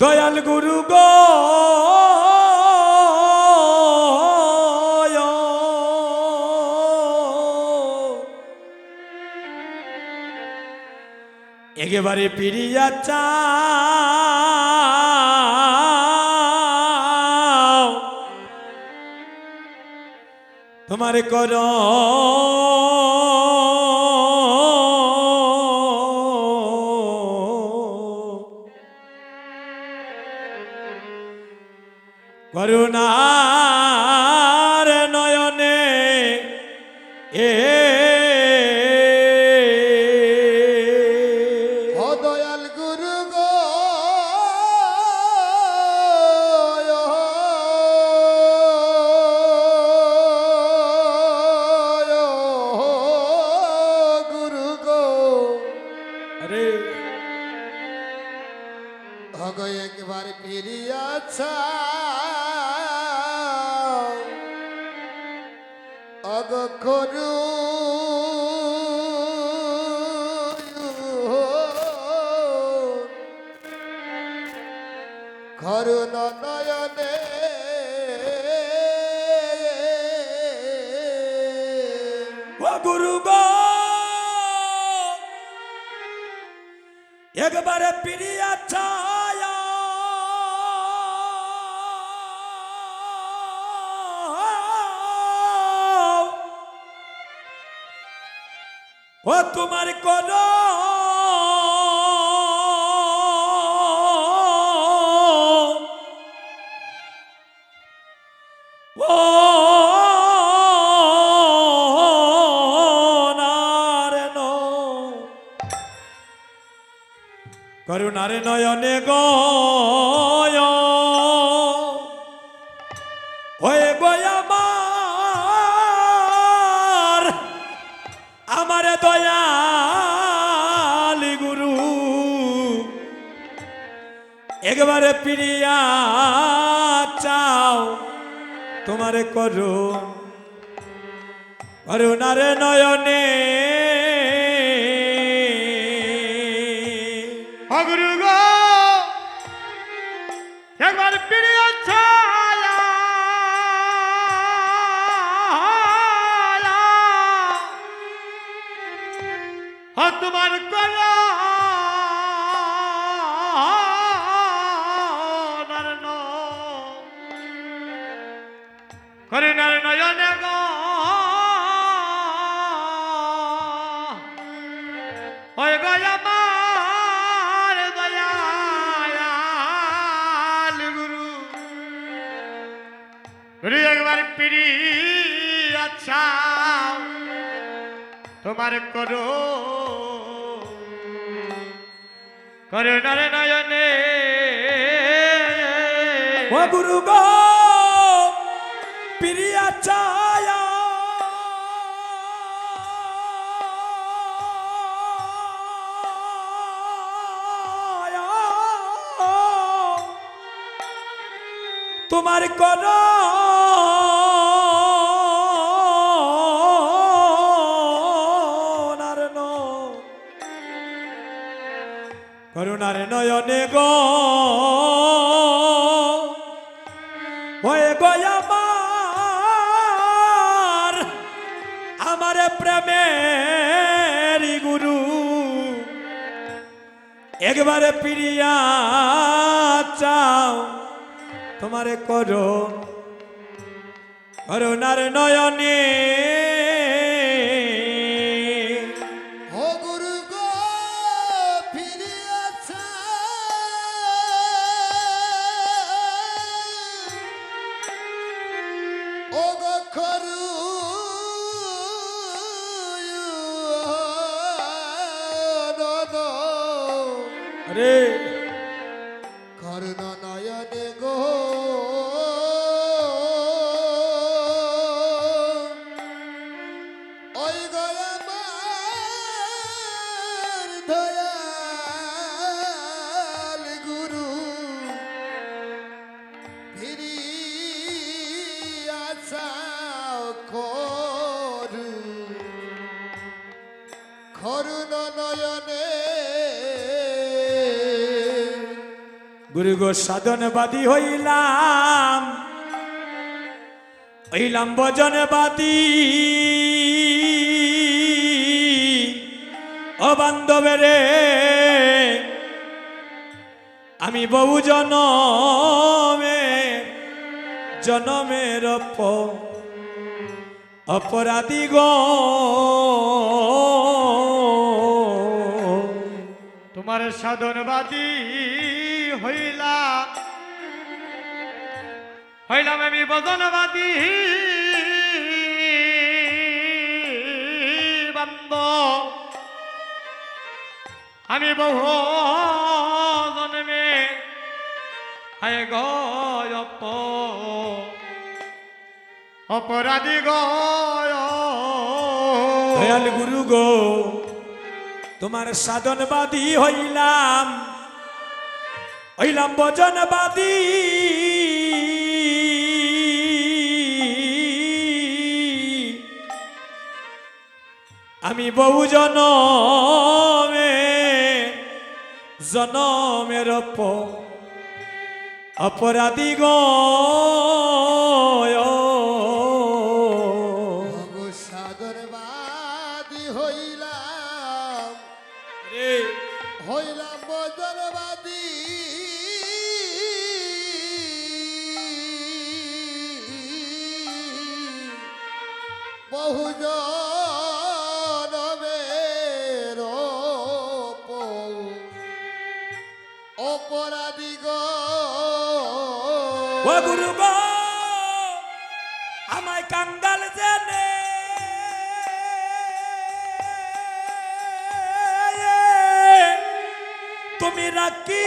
দয়াল গুরু গো। একেবারে পিরিয়া চাও। তোমার কর করুণার ও তোমার কর করুণারে নয়নে গয়। একবারে প্রিয়া চাও তোমারে করো। করুণারে নয়নে। তোমার করা। করুণার নয়নে গো। ওই গয়ামার দয়াল গুরু। গুরু, একবার পিড়ি আচ্ছা তোমার করো। করুণার নয়নে। ও গুরু গো প্রিয়া ছায়া। তোমার কর করুণার নয়নে গো। হয়ে গয়ামার প্রেমের গুরু। একবারে প্রিয়া চাও তোমারে করো। করুণার নয়নে আরে করুণ সাধনবাদী হইলাম। হইলাম বজনবাদী ও বান্ধবেরে আমি বহু জনমে, জনমের অপ- অপরাধী গো। তোমার সাধনবাদী হইলাম হইলাম আমি বদনবাদী। বান্দ। আমি বহু জন্মে হায় গয়প অপরাধী গয় দয়াল গুরু গো, তোমার সাধনবাদী হইলাম। হইলাম বজনবাদী আমি বহু জনমে জনমের অপরাধী গো অপরাধী গো। ও আমায় কাঙ্গাল জেনে। তুমি রাখি।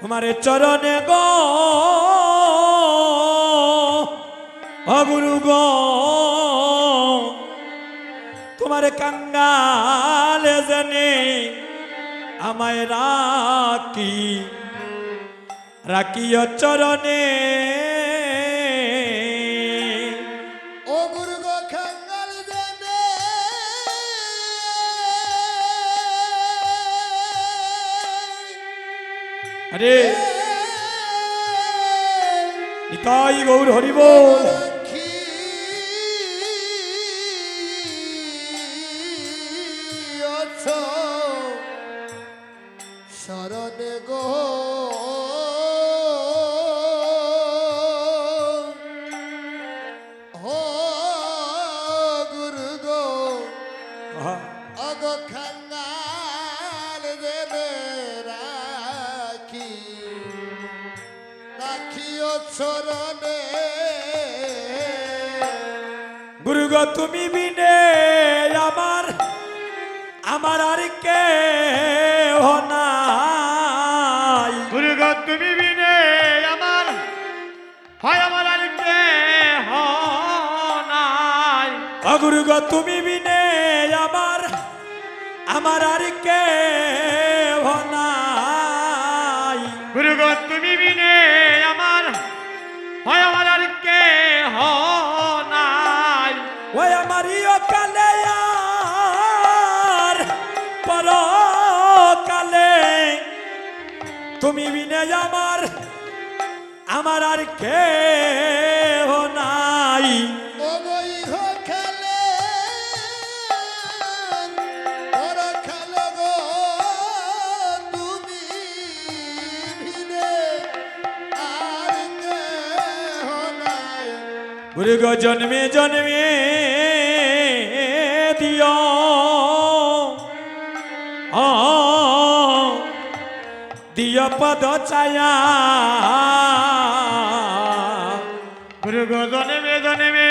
তোমার চরণে গো। ও গুরু গো। তোমার কাঙ্গাল জানে আমায় রাখি। রাখিও চরণে। আরে নিতাই গৌর হরিবোল। গো তুমি বিনে আমার আমার আর কে নাই। গুরু গো তুমি বিনে আমার হয় আমার আর কে নাই। গুরু গো তুমি বিনে আমার আমার আর কে আমার আর কে নাই। ওগই হো খেলে ওর খেলে গো তুমি ভিনে আর কে নাই। গুরু গো জন্মে জন্মে দিও। দিয় পদ ছায়া। গুরু গো জনমে জনমে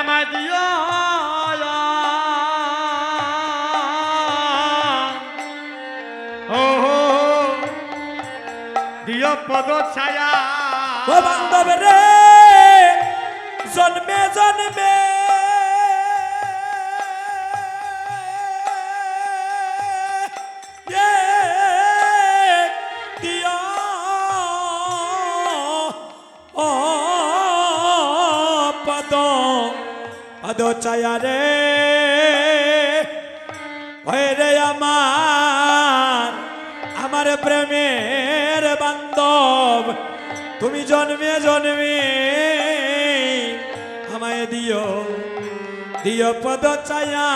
আমার ও দিও পদ ছায়া। ও বান্ধব রে জন্মে জন্মে। চায়া রে। ওই রে আমার আমার প্রেমের বান্ধব। তুমি জন্মে জন্মে আমায় দিও দিও পদ চায়া।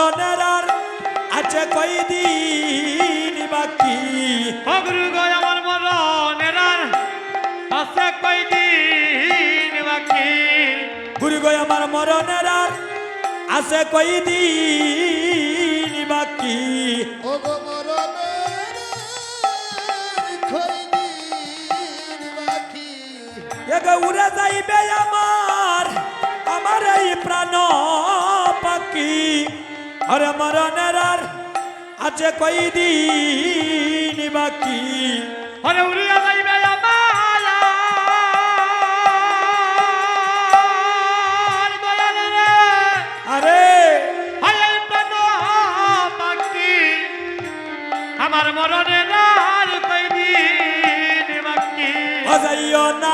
মরণের আর আছে কই দিন বাকি অগুরু গয় আমার মরণের আর আছে কয়দিন বাকি? গুরু গো আমার মরণের আর আছে কই দিন বাকি? ও গো মরণের খৈদিন বাকি? এগো উড়ে যাইবে আমার আমার এই প্রাণ। আরে মরণের আর আছে কই দিন বাকি। আরে উড়িয়া যাইবে আমার আরে মরণে আর কয়দিন বাকি। অজাইও না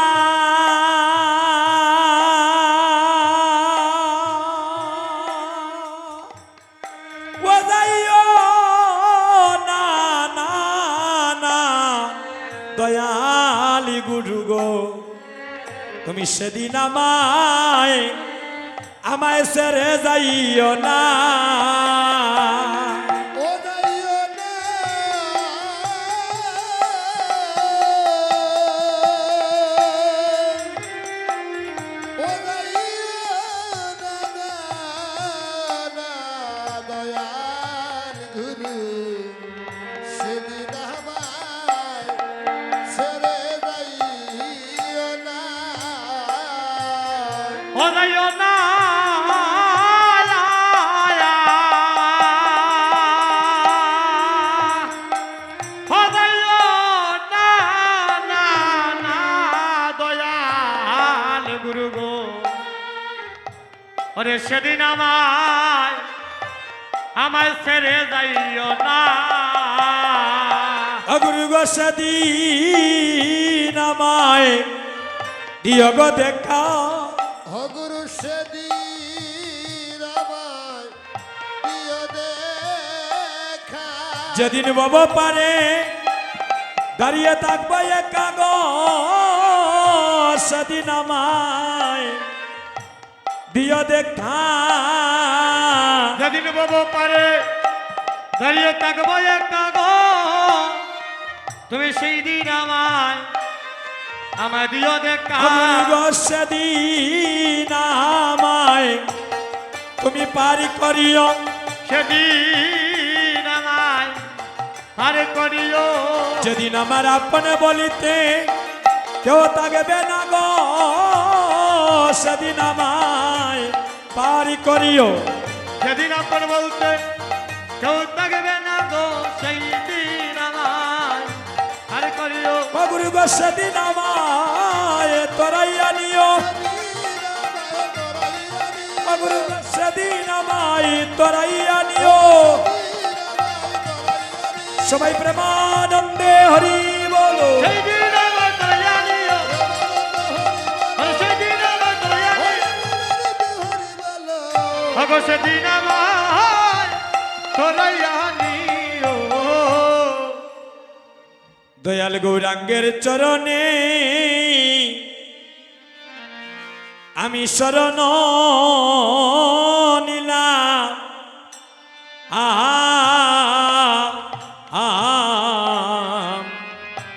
তুমি সেদিন আমায় আমায় সেরে যাইও না। সেদিন আমায় আমায় ছেড়ে যাইও না। অগুরু গো সেদিন আমায় দিও গো দেখা। হগুরু সেদিন আমায় প্রিয় দেখা। যেদিন বব পারে দাঁড়িয়ে থাকব একা গো সেদিন আমায় দিও দেখা। যেদিন বাবু পারে দাঁড়িয়ে থাকব একা গো। তুমি সেই দিন আমায় আমায় দিও দেখা। সেদিন আমায় তুমি পারি করিও। সেদিন আমায় আরে করিও। যেদিন আমার আপনে বলিতে কেউ থাকবে না গো সেদিন আমায় পারি করিও। যেদিন আপন বলতে কেউ থাকবে না গো সেই দিন আমায় আরে করিও। বাবুর গো সেদিন আমায় তোরাইয়া নিও। বাবুর গো সেদিন আমায় তোরাইয়া নিও। সবাই প্রেমানন্দে হরি বলো। সেই দিন অগো সেদিন আমায় দয়াল গৌরাঙ্গের চরণে আমি শরণ আহা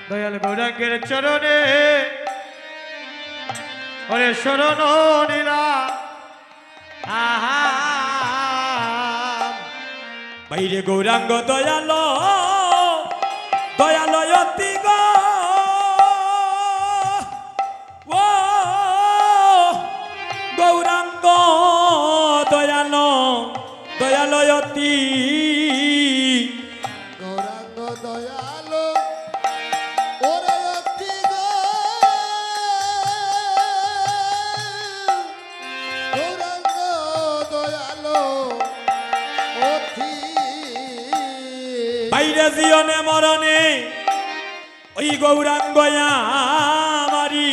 দয়াল গৌরাঙ্গের চরণে শরণ বাইরে গৌরাঙ্গ দয়াল দয়ালয়তি গ। গৌরাঙ্গ দয়াল দয়ালয়তী গৌরাঙ্গ আমারি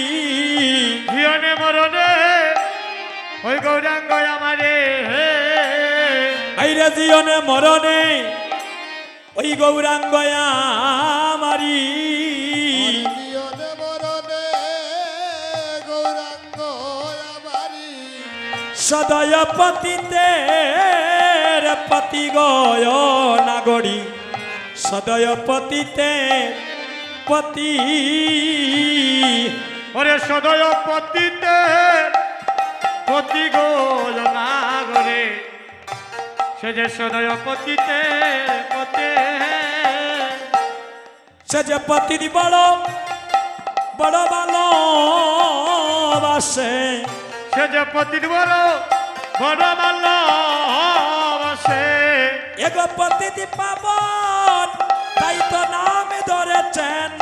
জীবনে মরণে ওই গৌরাঙ্গ আমারে বাইরে জিয়নে মরণে ওই জীবনে গৌরাঙ্গ আমারি সদয় পতিতে পতি গয় নাগরী। সদয় পতিতে পতি ওরে সদয় পতিতে পতি গোল নাগরে সে যে সদয় পতিতে পতে। সে যে পতি বড় বড় ভালো বাসে। সে যে পতি বড় বড় মাল্য বসে। এগো পতি পাবন তাই তো নাম ধরেছেন।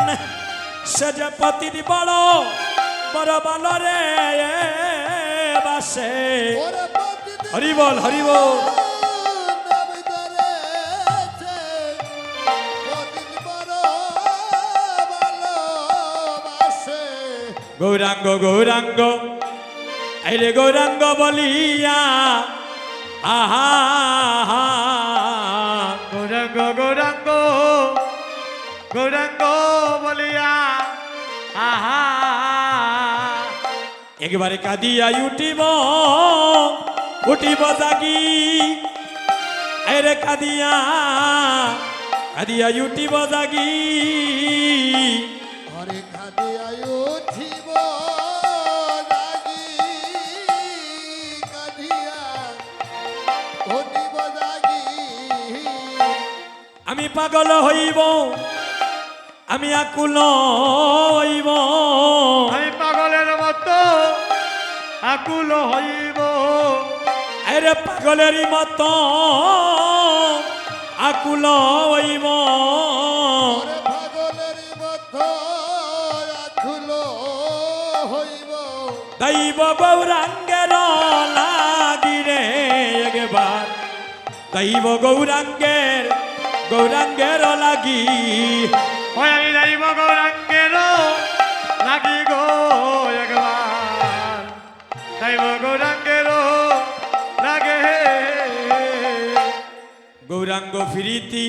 সে যে পতি বড় বড় ভালো রে বাসে। ওরে পতিতে হরি বল হরি বল। নাম ধরেছে পতিত বড় গৌরাঙ্গ গৌরাঙ্গ আইরে গৌরাঙ্গ বলিয়া আহা। গৌরাঙ্গ গৌরাঙ্গ। গৌরাঙ্গ বলিয়া আহা একবারে কাঁদিয়া উঠিব উঠিব জাগি। আইরে কাঁদিয়া কাঁদিয়া উঠিব জাগি। আমি পাগল হইব আমি আকুল হইব। আমি পাগলের মতো আকুল হইব। আরে পাগলেরই মত আকুল হইব। হরে পাগলের মত আকুল হইব। দৈব গৌরাঙ্গের লাগিরে একবার। দৈব গৌরাঙ্গের গৌরাঙ্গের লাগি গৌরাঙ্গ ফিরিতি,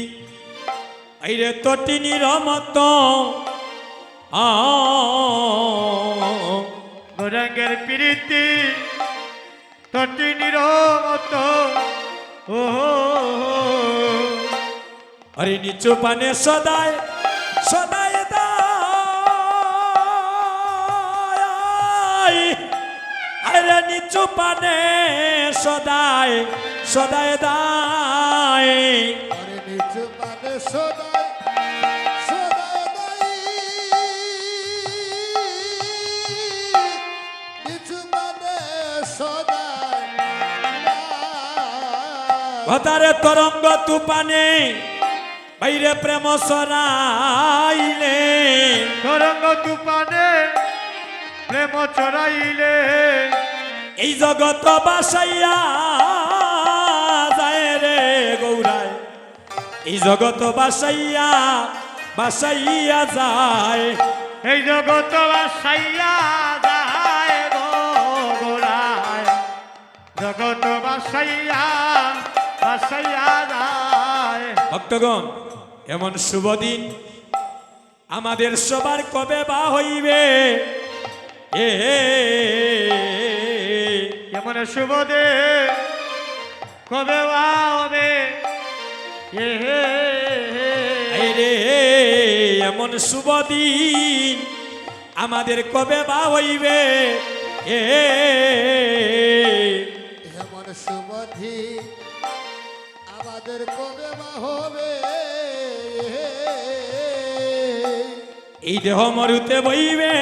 আইরে তটিনীর মত আ গৌরাঙ্গের প্রীতি তটিনীর মতো ও আরে নিচু পানে সদায় আরে নিচু পানে সদায় সদায় দায় নিচু। ভতারে তরঙ্গ তুপানে বাইরে প্রেম সরাইলে তরঙ্গ তুপানে প্রেম চড়াইলে এই জগত বাসাইয়া যায় রে গৌরায় এই জগত বাসাইয়া বাসাইয়া যায়। এই জগত বাসাইয়া যায় জগত বাসাইয়া বাসাইয়া যায়। ভক্তগণ এমন শুভ দিন। আমাদের সবার কবে বা হইবে? এ এমন শুভ দে কবে বা হবে? এ রে এমন শুভ দিন আমাদের কবে বা হইবে? এ এমন সুমধি আমাদের কবে বা হবে? এই দেহ মরুতে বইবে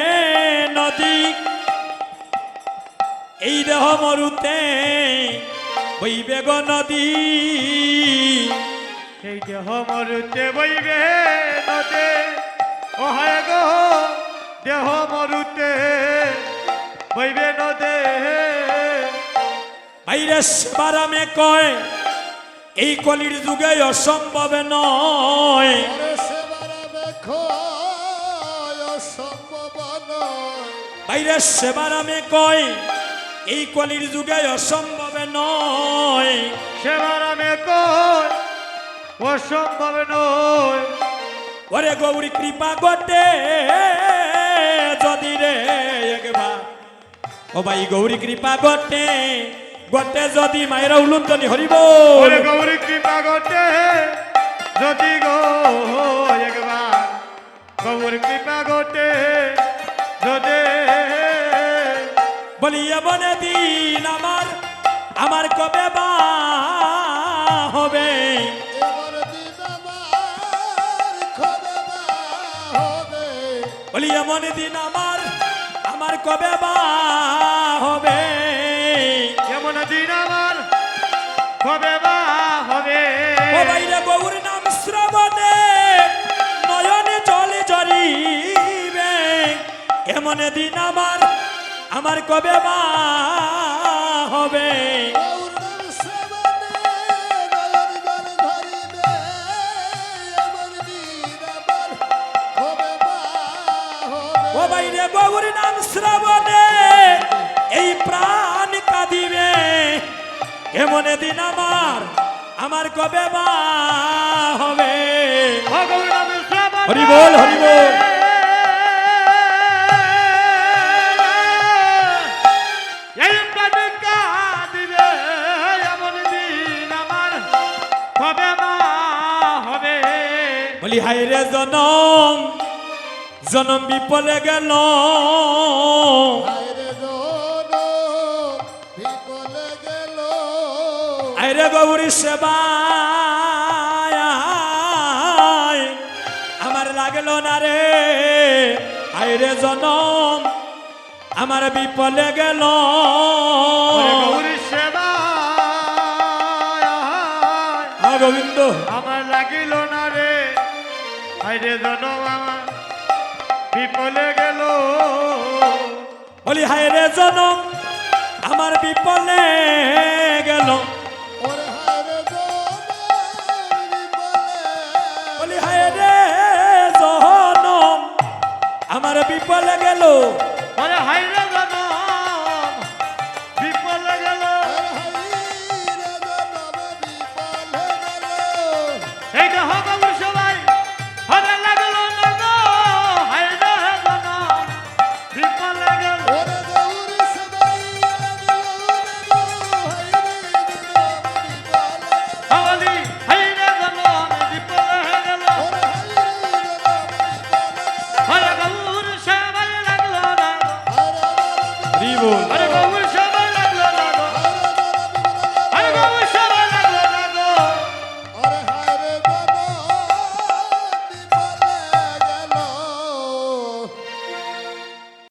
নদী এই দেহ মরুতে বইবে গো নদী। এই দেহ মরুতে বইবে নদে। ও হায় গো দেহ মরুতে বইবে নদে। বাইরে সেবারামে কয় এই কলির যুগে অসম্ভব নয়। ওরে সেবারা বেক্ষয় অসম্ভব নয়। বাইরে সেবারামে কয় এই কলির যুগে অসম্ভব নয়। সেবার কই? অসম্ভব নয়। ওরে গৌরী কৃপা গটে যদি রে একবার। ও ভাই গৌরী কৃপা গটে গটে যদি মায়েরা উলুন্তনি হরিব ওরে গৌরী কৃপা গটে যদি গো একবার। গৌর কৃপা গটে যদি বলিয়া বনে দিন আমার আমার কবে বা হবে? বলিয়া মনে দিন আমার আমার কবে বা হবে? এমন দিন আমার কবে বা হবে? ও বাইরে গৌর নাম শ্রবণে নয়নে জলে জরিবে এমন দিন আমার আমার কবে বা হবে? বাইরে গৌর নাম শ্রবণে এই প্রাণ কাঁদিবে। এমন দিন আমার আমার কবে বা হবে? হরি বল, হরি বল। জনম জনম বিপলে গেল আইরে গৌরী সেবা আমার লাগল না রে। আইরে জনম আমার বিপলে গেল গৌরী সেবা গোবিন্দ। আমার জন মামা বিপলে গেল। বলি হায় রে জনম আমার বিপলে গেল। বলি হায় রে জনম আমার বিপলে গেল।